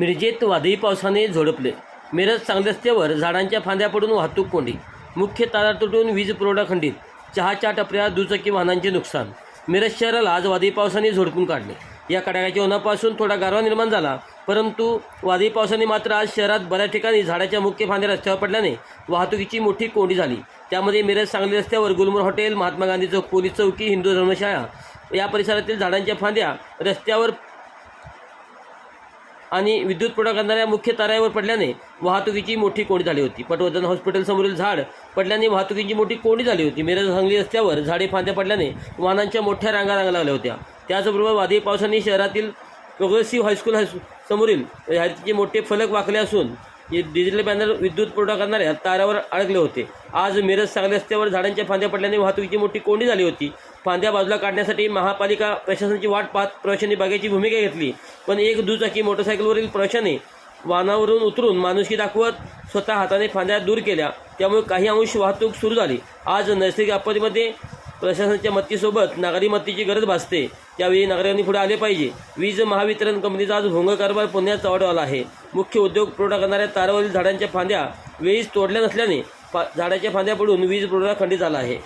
मिरजेत वादळी पावसाने झोडपले. मिरज सांगली रस्त्यावर झाडांच्या फांद्या पडून वाहतूक कोंडी. मुख्य तारा तुटून वीज पुरवठा खंडित. चहाच्या टपऱ्या दुचाकी वाहनांचे नुकसान. मिरज शहराला आज वादळी पावसाने झोडपून काढले. या कडाक्याच्या उन्हापासून थोडा गारवा निर्माण झाला परंतु वादळी पावसाने मात्र आज शहरात बऱ्याच ठिकाणी झाडाच्या मुख्य फांद्या रस्त्यावर पडल्याने वाहतुकीची मोठी कोंडी झाली. त्यामध्ये मिरज सांगली रस्त्यावर गुलमोर हॉटेल महात्मा गांधी चौक पोलीस चौकी हिंदू धर्मशाळा या परिसरातील झाडांच्या फांद्या रस्त्यावर आणि विद्युत पुरवठा करणाऱ्या मुख्य ताऱ्यावर पडल्याने वाहतुकीची मोठी कोंडी झाली होती. पटवर्धन हॉस्पिटल समोरील झाड पडल्याने वाहतुकीची मोठी कोंडी झाली होती. मिरज सांगली रस्त्यावर झाडे फांद्या पडल्याने वाहनांच्या मोठ्या रांगा रांगा लागल्या होत्या. त्याचबरोबर वादळी पावसाने शहरातील प्रोग्रेसिव्ह हायस्कूल हायस समोरील ह्याचे मोठे फलक वाकले असून डिजिटल बॅनर विद्युत पुरवठा करणाऱ्या तारावर अडकले होते. आज मिरज सांगली रस्त्यावर झाडांच्या फांद्या पडल्याने वाहतुकीची मोठी कोंडी झाली होती. फांद्या बाजूला काढण्यासाठी महापालिका प्रशासनाची वाट पाहत प्रवाशांनी बागेची भूमिका घेतली. पण एक दुचाकी मोटरसायकलवरील प्रवाशाने वाहनावरून उतरून माणुसकी दाखवत स्वतः हाताने फांद्या दूर केल्या. त्यामुळे काही अंश वाहतूक सुरू झाली. आज नैसर्गिक आपत्तीमध्ये प्रशासनाच्या मत्तीसोबत नागरी मत्तीची गरज भासते. त्यावेळी नागरिकांनी पुढे आले पाहिजे. वीज महावितरण कंपनीचा आज भोंग कारभार पुण्यात चावडवाला आहे. मुख्य उद्योग पुरवठा करणाऱ्या तारावरील झाडांच्या फांद्या वेळीच तोडल्या नसल्याने फा झाडाच्या फांद्या पडून वीज पुरवठा खंडित झाला आहे.